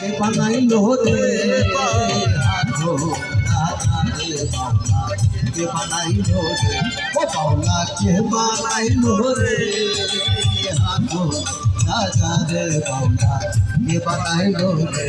বানাইলো রে বাউলা কে বানাইলো রে ও বাউলা কে বানাইলো রে হাতো রাজা রে বাউলা কে বানাইলো রে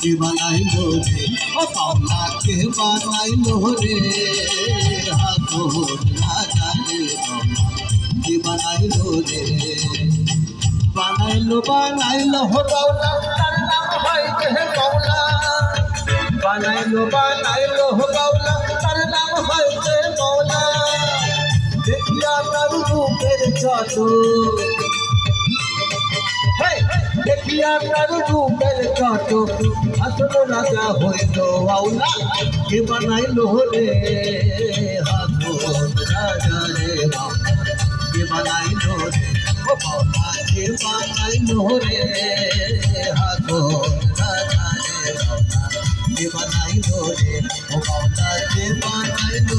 কে বানাইলো রে? ও বাউলা কে বানাইলো রে? হাতুর রে বাউলা কে বানাইলো রে? বানাইলো বানাইলো হো বাউলা তার নাম হয় কে বাউলা বানাইলো হো বাউলা তার নাম হয় কে বাউলা দেখিয়া তার রূপের চাটু তার রূপের চাটু আসল রাজা হইল আউলা, কে বানাইলো রে হাতুর? রাজা রে কে বানাইলো রে ও বাউলা কে বানাইলো রে হাতুর? রাজা রে কে বানাইলো রে ও বাউলা কে বানাইলো